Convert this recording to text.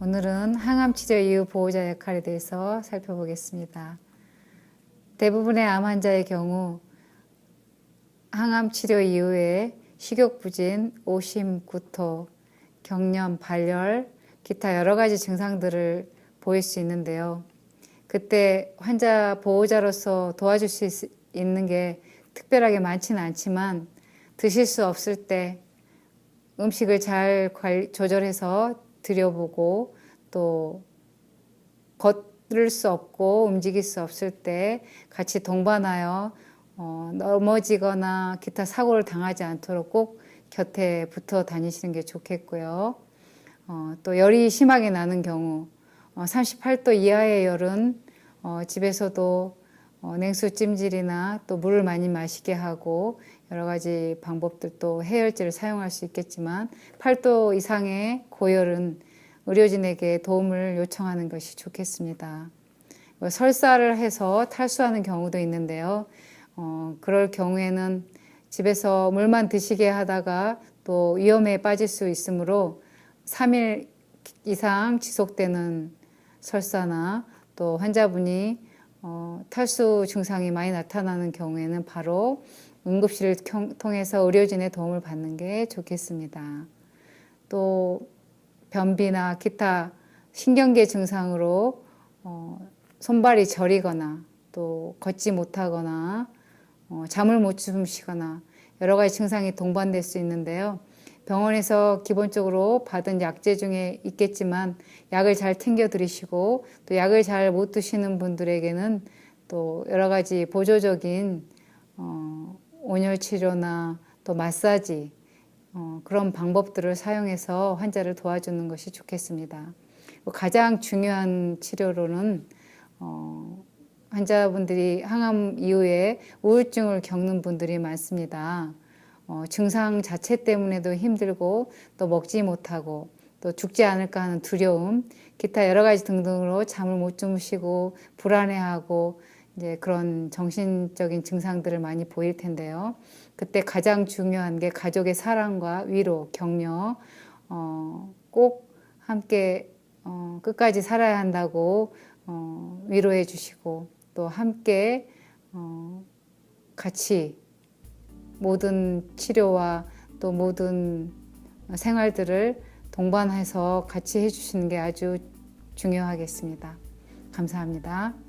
오늘은 항암 치료 이후 보호자 역할에 대해서 살펴보겠습니다. 대부분의 암 환자의 경우 항암 치료 이후에 식욕 부진, 오심, 구토, 경련, 발열, 기타 여러 가지 증상들을 보일 수 있는데요. 그때 환자 보호자로서 도와줄 수 있, 있는 게 특별하게 많지는 않지만 드실 수 없을 때 음식을 잘 관리, 조절해서 드려보고 또 걷을 수 없고 움직일 수 없을 때 같이 동반하여 어, 넘어지거나 기타 사고를 당하지 않도록 꼭 곁에 붙어 다니시는 게 좋겠고요. 어, 또 열이 심하게 나는 경우 어, 38도 이하의 열은 어, 집에서도 어, 냉수 찜질이나 또 물을 많이 마시게 하고 여러 가지 방법들도 해열제를 사용할 수 있겠지만 8도 이상의 고열은 의료진에게 도움을 요청하는 것이 좋겠습니다. 뭐 설사를 해서 탈수하는 경우도 있는데요. 어, 그럴 경우에는 집에서 물만 드시게 하다가 또 위험에 빠질 수 있으므로 3일 이상 지속되는 설사나 또 환자분이 어, 탈수 증상이 많이 나타나는 경우에는 바로 응급실을 통해서 의료진의 도움을 받는 게 좋겠습니다. 또 변비나 기타 신경계 증상으로 어, 손발이 저리거나 또 걷지 못하거나 어, 잠을 못 주무시거나 여러 가지 증상이 동반될 수 있는데요. 병원에서 기본적으로 받은 약제 중에 있겠지만 약을 잘 챙겨 들이시고 또 약을 잘 못 드시는 분들에게는 또 여러 가지 보조적인 어, 온열 치료나 또 마사지 어, 그런 방법들을 사용해서 환자를 도와주는 것이 좋겠습니다. 가장 중요한 치료로는 어, 환자분들이 항암 이후에 우울증을 겪는 분들이 많습니다. 어, 증상 자체 때문에도 힘들고 또 먹지 못하고 또 죽지 않을까 하는 두려움, 기타 여러 가지 등등으로 잠을 못 주무시고 불안해하고 이제 그런 정신적인 증상들을 많이 보일 텐데요. 그때 가장 중요한 게 가족의 사랑과 위로, 격려, 어, 꼭 함께 어, 끝까지 살아야 한다고 어, 위로해 주시고 또 함께 어, 같이 모든 치료와 또 모든 생활들을 동반해서 같이 해주시는 게 아주 중요하겠습니다. 감사합니다.